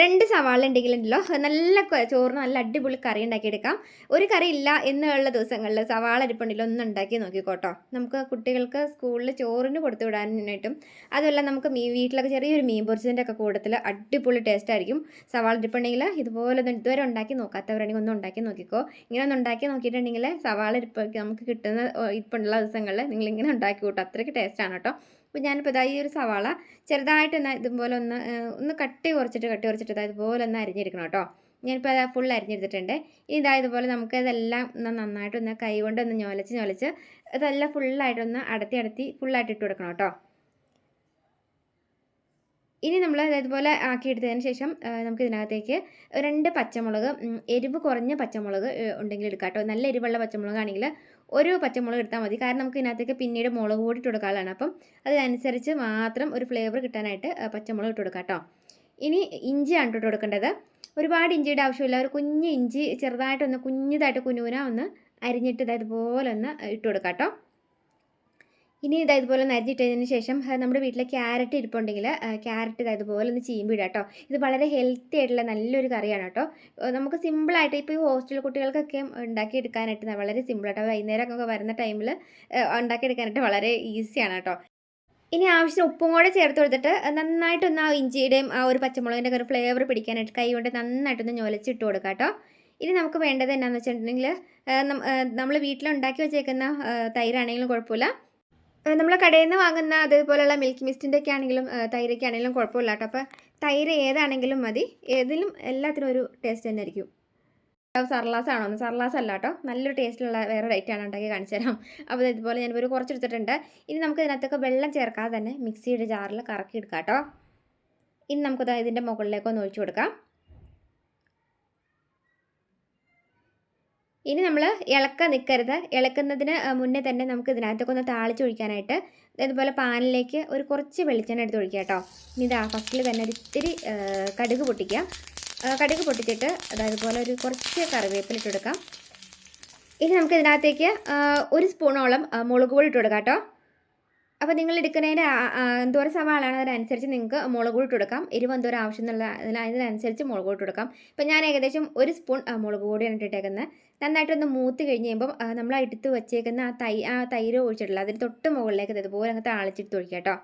രണ്ട് സവാള ഉണ്ടെങ്കിലുണ്ടല്ലോ. നല്ല ചോറ് നല്ല അടിപൊളി കറി ഉണ്ടാക്കിയെടുക്കാം. ഒരു കറി ഇല്ല എന്നുള്ള ദിവസങ്ങളിൽ സവാള അരിപ്പുണ്ടെങ്കിലും ഒന്ന് ഉണ്ടാക്കി നോക്കിക്കോട്ടോ. നമുക്ക് കുട്ടികൾക്ക് സ്കൂളിൽ ചോറിന് കൊടുത്തു വിടാനായിട്ടും അതുമല്ല നമുക്ക് മീ വീട്ടിലൊക്കെ ചെറിയൊരു മീൻ പൊരിച്ചതിന്റെ ഒക്കെ കൂട്ടത്തിൽ അടിപൊളി ടേസ്റ്റ് ആയിരിക്കും. സവാള അരിപ്പുണ്ടെങ്കിൽ ഇതുപോലെ ഇതുവരെ ഉണ്ടാക്കി നോക്കാത്തവരാണെങ്കിൽ ഒന്ന് ഉണ്ടാക്കി നോക്കിക്കോ. ഇങ്ങനെ ഒന്ന് ഉണ്ടാക്കി നോക്കിയിട്ടുണ്ടെങ്കിൽ സവാള ഇരിപ്പ് നമുക്ക് കിട്ടുന്ന ഇപ്പുള്ള ദിവസങ്ങളിൽ നിങ്ങൾ ഇങ്ങനെ ഉണ്ടാക്കി കൂട്ടോ. അത്രയ്ക്ക് ടേസ്റ്റാണ് കേട്ടോ. അപ്പോൾ ഞാനിപ്പോൾ ഇതാ ഈ ഒരു സവാള ചെറുതായിട്ട് എന്നാൽ ഇതുപോലെ ഒന്ന് ഒന്ന് കട്ടി കുറച്ചിട്ട് കട്ടി കുറച്ചിട്ട് ഇതാ ഇതുപോലെ ഒന്ന് അരിഞ്ഞെടുക്കണം കേട്ടോ. ഞാനിപ്പോൾ അത് ഫുൾ അരിഞ്ഞെടുത്തിട്ടുണ്ട്. ഇനി ഇതാ ഇതുപോലെ നമുക്ക് ഇതെല്ലാം ഒന്ന് നന്നായിട്ടൊന്ന് കൈ കൊണ്ട് ഒന്ന് ഞൊലച്ച് ഞൊലച്ച് ഇതെല്ലാം ഫുള്ളായിട്ടൊന്ന് അടത്തി അടത്തി ഫുള്ളായിട്ട് ഇട്ട് കൊടുക്കണം കേട്ടോ. ഇനി നമ്മൾ ഇതുപോലെ ആക്കി എടുത്തതിന് ശേഷം നമുക്ക് ഇതിനകത്തേക്ക് രണ്ട് പച്ചമുളക് എരിവ് കുറഞ്ഞ പച്ചമുളക് ഉണ്ടെങ്കിൽ എടുക്കാം കേട്ടോ. നല്ല എരിവുള്ള പച്ചമുളകാണെങ്കിൽ ഒരു പച്ചമുളക് എടുത്താൽ മതി. കാരണം നമുക്ക് ഇതിനകത്തേക്ക് പിന്നീട് മുളക് പൊടി ഇട്ട് കൊടുക്കാനുള്ളതാണ്. അപ്പം അതിനനുസരിച്ച് മാത്രം ഒരു ഫ്ലേവർ കിട്ടാനായിട്ട് പച്ചമുളക് ഇട്ട് കൊടുക്കാം കേട്ടോ ഇനി ഇഞ്ചിയാണ് ഇട്ട് കൊടുക്കേണ്ടത്. ഒരുപാട് ഇഞ്ചിയുടെ ആവശ്യമില്ല. ഒരു കുഞ്ഞ് ഇഞ്ചി ചെറുതായിട്ടൊന്ന് കുഞ്ഞിതായിട്ട് കുനുകുന ഒന്ന് അരിഞ്ഞിട്ട് ഇതാ ഇതുപോലെ ഒന്ന് ഇട്ട് കൊടുക്കാം കേട്ടോ ഇനി ഇതാ ഇതുപോലെ ഒന്ന് അരിഞ്ഞിട്ടതിന് ശേഷം നമ്മുടെ വീട്ടിലെ ക്യാരറ്റ് ഇരിപ്പുണ്ടെങ്കിൽ ക്യാരറ്റ് ഇതാ ഇതുപോലെ ഒന്ന് ചീമ്പിടുക കേട്ടോ. ഇത് വളരെ ഹെൽത്തി ആയിട്ടുള്ള നല്ലൊരു കറിയാണ് കേട്ടോ. നമുക്ക് സിമ്പിളായിട്ട് ഇപ്പോൾ ഈ ഹോസ്റ്റൽ കുട്ടികൾക്കൊക്കെ ഉണ്ടാക്കിയെടുക്കാനായിട്ട് വളരെ സിമ്പിളായിട്ടോ വൈകുന്നേരം ഒക്കെ വരുന്ന ടൈമിൽ ഉണ്ടാക്കിയെടുക്കാനായിട്ട് വളരെ ഈസിയാണ് കേട്ടോ. ഇനി ആവശ്യത്തിന് ഉപ്പും കൂടെ ചേർത്ത് കൊടുത്തിട്ട് നന്നായിട്ടൊന്ന് ആ ഇഞ്ചിയുടെയും ആ ഒരു പച്ചമുളകിന്റെ ഒരു ഫ്ലേവർ പിടിക്കാനായിട്ട് കൈ കൊണ്ട് നന്നായിട്ടൊന്ന് ഞൊലച്ചിട്ട് കൊടുക്കാം കേട്ടോ. ഇനി നമുക്ക് വേണ്ടത് എന്നാന്ന് വെച്ചിട്ടുണ്ടെങ്കിൽ നമ്മൾ വീട്ടിലുണ്ടാക്കി വെച്ചേക്കുന്ന തൈരാണെങ്കിലും കുഴപ്പമില്ല. നമ്മൾ കടയിൽ നിന്ന് വാങ്ങുന്ന അതേപോലെയുള്ള മിൽക്ക് മിസ്റ്റിന്റെ ഒക്കെ ആണെങ്കിലും തൈരൊക്കെ ആണെങ്കിലും കുഴപ്പമില്ല കേട്ടോ. അപ്പോൾ തൈര് ഏതാണെങ്കിലും മതി. ഏതിലും എല്ലാത്തിനും ഒരു ടേസ്റ്റ് തന്നെ ആയിരിക്കും. സർലാസ് ആണോ? സർലാസ് അല്ല കേട്ടോ. നല്ലൊരു ടേസ്റ്റിലുള്ള വേറെ റൈറ്റാണ് ഉണ്ടാക്കി കാണിച്ചു തരാം. അപ്പോൾ ഇതുപോലെ ഞാൻ ഒരു കുറച്ചെടുത്തിട്ടുണ്ട് ഇനി നമുക്ക് ഇതിനകത്തൊക്കെ വെള്ളം ചേർക്കാതെ തന്നെ മിക്സിയുടെ ജാറിൽ കറക്കി എടുക്കാം കേട്ടോ. ഇനി നമുക്കത് ഇതിന്റെ മുകളിലേക്കൊന്ന് ഒഴിച്ചു കൊടുക്കാം. ഇനി നമ്മൾ ഇളക്ക നിൽക്കരുത് ഇളക്കുന്നതിന് മുന്നേ തന്നെ നമുക്ക് ഇതിനകത്തൊക്കെ ഒന്ന് താളിച്ചൊഴിക്കാനായിട്ട് ഇതുപോലെ പാനിലേക്ക് ഒരു കുറച്ച് വെളിച്ചെണ്ണ എടുത്ത് ഒഴിക്കുക കേട്ടോ. ഇനി ഇതാ ഫസ്റ്റിൽ തന്നെ ഒരു ഇത്തിരി കടുക് പൊട്ടിക്കുക. കടുക് പൊട്ടിച്ചിട്ട് അതായത് പോലെ ഒരു കുറച്ച് കറിവേപ്പില ഇട്ട് കൊടുക്കാം. ഇനി നമുക്ക് ഇതിനകത്തേക്ക് ഒരു സ്പൂണോളം മുളക് പൊടി ഇട്ട് കൊടുക്കാം കേട്ടോ. അപ്പോൾ നിങ്ങൾ എടുക്കുന്നതിന്റെ എന്തോരം സവാളാണ് അതിനനുസരിച്ച് നിങ്ങൾക്ക് മുളക് ഇട്ട് കൊടുക്കാം എരിവ് എന്തോരം ആവശ്യം എന്നുള്ള അതിന് അതിനനുസരിച്ച് മുളക് പൊടി കൊടുക്കാം ഇപ്പം ഞാൻ ഏകദേശം ഒരു സ്പൂൺ മുളക് പൊടിയാണ് ഇട്ടിട്ടേക്കുന്നത്. നന്നായിട്ടൊന്ന് മൂത്ത് കഴിഞ്ഞ് കഴിയുമ്പം നമ്മൾ എടുത്ത് വെച്ചേക്കുന്ന ആ തൈ ആ തൈര് ഒഴിച്ചിട്ടുള്ള അതിന് തൊട്ട് മുകളിലേക്ക് ഇത് ഇതുപോലെ അങ്ങ് താളിച്ചിട്ട് ഒഴിക്കാം കേട്ടോ.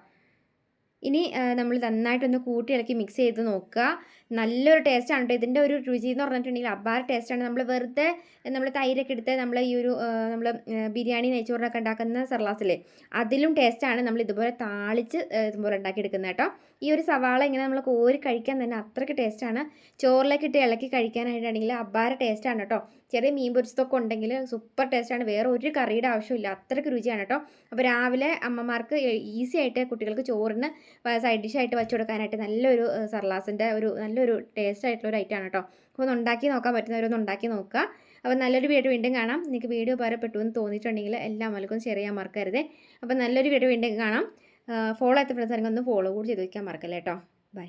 ഇനി നമ്മൾ നന്നായിട്ടൊന്ന് കൂട്ടി ഇളക്കി മിക്സ് ചെയ്ത് നോക്കുക. നല്ലൊരു ടേസ്റ്റാണ് കേട്ടോ ഇതിന്റെ ഒരു രുചി എന്ന് പറഞ്ഞിട്ടുണ്ടെങ്കിൽ അബ്ബാർ ടേസ്റ്റാണ് നമ്മൾ വെറുതെ നമ്മൾ തൈരൊക്കെ എടുത്ത് നമ്മൾ ഈ ഒരു നമ്മൾ ബിരിയാണി നെയ്ച്ചോറിനൊക്കെ ഉണ്ടാക്കുന്ന സർലാസിൽ അതിലും ടേസ്റ്റാണ് നമ്മൾ ഇതുപോലെ താളിച്ച് ഇതുപോലെ ഉണ്ടാക്കിയെടുക്കുന്നത് കേട്ടോ ഈ ഒരു സവാള ഇങ്ങനെ നമ്മൾ കോരി കഴിക്കാൻ തന്നെ അത്രയ്ക്ക് ടേസ്റ്റാണ് ചോറിലേക്ക് ഇട്ട് ഇളക്കി കഴിക്കാനായിട്ടാണെങ്കിൽ അബ്ബാര ടേസ്റ്റാണ് കേട്ടോ ചെറിയ മീൻ പൊരിച്ചതൊക്കെ ഉണ്ടെങ്കിൽ സൂപ്പർ ടേസ്റ്റാണ് വേറെ ഒരു കറിയുടെ ആവശ്യമില്ല അത്രയ്ക്ക് രുചിയാണ് കേട്ടോ അപ്പോൾ രാവിലെ അമ്മമാർക്ക് ഈസി ആയിട്ട് കുട്ടികൾക്ക് ചോറിന് സൈഡ് ഡിഷായിട്ട് വെച്ച് കൊടുക്കാനായിട്ട് നല്ലൊരു സർലാസിന്റെ ഒരു നല്ലൊരു ടേസ്റ്റ് ആയിട്ടുള്ള ഒരു ഐറ്റമാണ് കേട്ടോ അപ്പോൾ ഒന്ന് ഉണ്ടാക്കി നോക്കാൻ പറ്റുന്നവരൊന്ന് ഉണ്ടാക്കി നോക്കുക. അപ്പോൾ നല്ലൊരു വീഡിയോ വീണ്ടും കാണാം. നിങ്ങൾക്ക് വീഡിയോ ഉപകാരപ്പെട്ടു എന്ന് തോന്നിയിട്ടുണ്ടെങ്കിൽ എല്ലാ മലക്കും ഷെയർ ചെയ്യാൻ മറക്കരുത്. അപ്പോൾ നല്ലൊരു വീഡിയോ വീണ്ടും കാണാം. ഫോളോ എത്തപ്പെടുന്ന സ്ഥലങ്ങൾ ഒന്ന് ഫോളോ കൂടി ചെയ്ത് വയ്ക്കാൻ മറക്കല്ലേ കേട്ടോ ബൈ